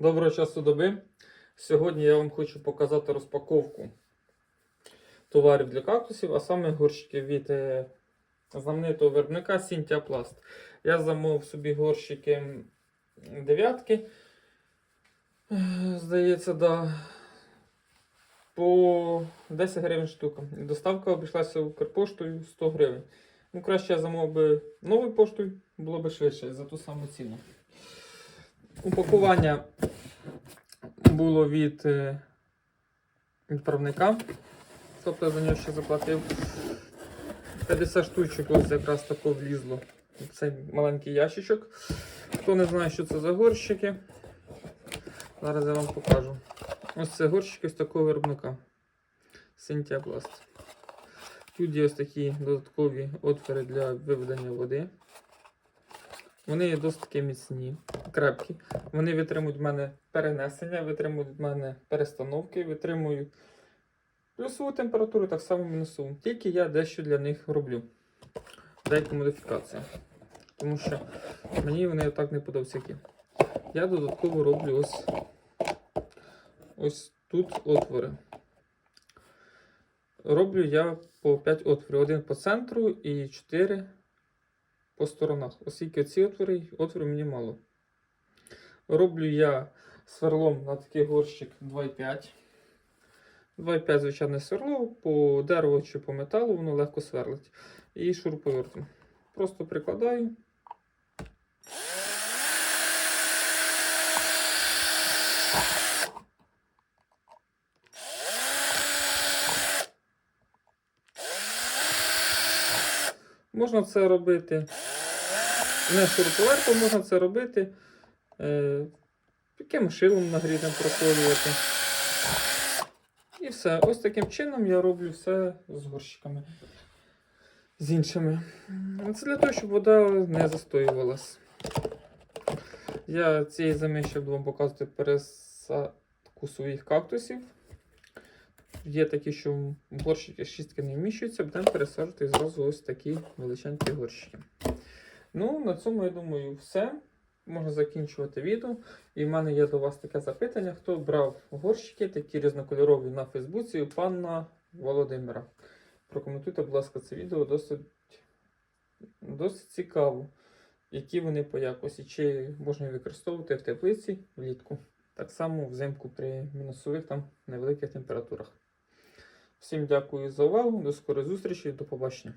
Доброго часу доби. Сьогодні я вам хочу показати розпаковку товарів для кактусів, а саме горщики від е, знаменитого виробника Сінтіапласт. Я замовив собі горщики дев'ятки. Е, Здається, да. По 10 гривень штука. Доставка обійшлася Укрпоштою 100 гривень. Ну, краще я замовив би новою поштою, було б швидше за ту саму ціну. Упакування було від е, відправника. Тобто я за нього ще заплатив 50 штучок, ось якраз тако влізло в цей маленький ящичок. Хто не знає, що це за горщики, зараз я вам покажу. Ось це горщики з такого виробника. Синтіапласт. Тут є ось такі додаткові отвори для виведення води. Вони є досить таки міцні, крепкі. Вони витримують в мене перенесення, витримують в мене перестановки, витримують плюсову температуру, так само мінусову. Тільки я дещо для них роблю. Деяку модифікацію. Тому що мені вони так не подобаються. Я додатково роблю ось, ось тут отвори. Роблю я по 5 отворів. Один по центру і 4 по сторонах. Оскільки ці отвори, отвори мені мало. Роблю я сверлом на такий горщик 2,5. 2,5 звичайне сверло, по дереву чи по металу воно легко сверлить. І шуруповертом. Просто прикладаю. Можна це робити не шуруповертом, можна це робити е, таким шилом нагрітим проколювати. І все. Ось таким чином я роблю все з горщиками. З іншими. Це для того, щоб вода не застоювалась. Я цієї зими буду вам показувати пересадку своїх кактусів. Є такі, що в горщики шістки не вміщуються, будемо пересаджувати зразу ось такі величенькі горщики. Ну, на цьому, я думаю, все. Можна закінчувати відео. І в мене є до вас таке запитання: хто брав горщики, такі різнокольорові на Фейсбуці у пана Володимира. Прокоментуйте, будь ласка, це відео досить, досить цікаво, які вони по якості, чи можна використовувати в теплиці влітку. Так само взимку при мінусових там невеликих температурах. Всім дякую за увагу, до скорої зустрічі, до побачення.